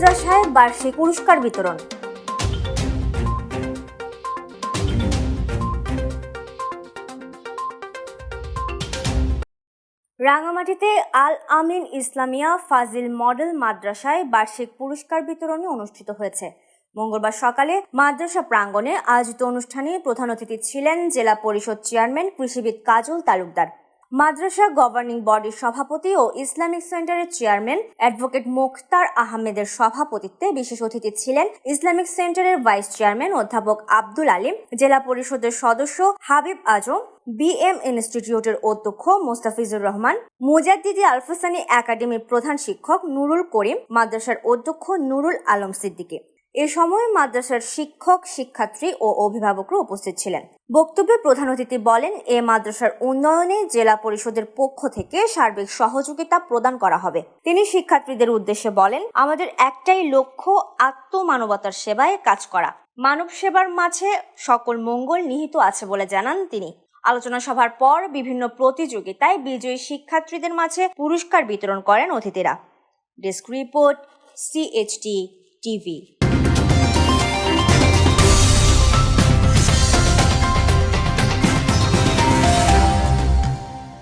মাদ্রাসায় বার্ষিক পুরস্কার বিতরণ। রাঙামাটিতে আল আমিন ইসলামিয়া ফাজিল মডেল মাদ্রাসায় বার্ষিক পুরস্কার বিতরণী অনুষ্ঠিত হয়েছে। মঙ্গলবার সকালে মাদ্রাসা প্রাঙ্গণে আয়োজিত অনুষ্ঠানে প্রধান অতিথি ছিলেন জেলা পরিষদ চেয়ারম্যান কৃষিবিদ কাজল তালুকদার। মাদ্রাসা গভর্নিং বডির সভাপতি ও ইসলামিক সেন্টারের চেয়ারম্যান অ্যাডভোকেট মুখতার আহমেদের সভাপতিত্বে বিশেষ অতিথি ছিলেন ইসলামিক সেন্টারের ভাইস চেয়ারম্যান অধ্যাপক আব্দুল আলিম, জেলা পরিষদের সদস্য হাবিব আজম, বিএম ইনস্টিটিউটের অধ্যক্ষ মোস্তাফিজুর রহমান, মুজাদ্দিদি আলফাসানি একাডেমির প্রধান শিক্ষক নুরুল করিম, মাদ্রাসার অধ্যক্ষ নুরুল আলম সিদ্দিকী। এ সময় মাদ্রাসার শিক্ষক, শিক্ষার্থী ও অভিভাবকরা উপস্থিত ছিলেন। বক্তব্যে প্রধান অতিথি বলেন, এ মাদ্রাসার উন্নয়নে জেলা পরিষদের পক্ষ থেকে সার্বিক সহযোগিতা প্রদান করা হবে। তিনি শিক্ষার্থীদের উদ্দেশ্যে বলেন, আমাদের একটাই লক্ষ্য আত্মমানবতার সেবায় কাজ করা। মানব সেবার মাঝে সকল মঙ্গল নিহিত আছে বলে জানান তিনি। আলোচনা সভার পর বিভিন্ন প্রতিযোগিতায় বিজয়ী শিক্ষার্থীদের মাঝে পুরস্কার বিতরণ করেন অতিথিরা। Desk report CHT TV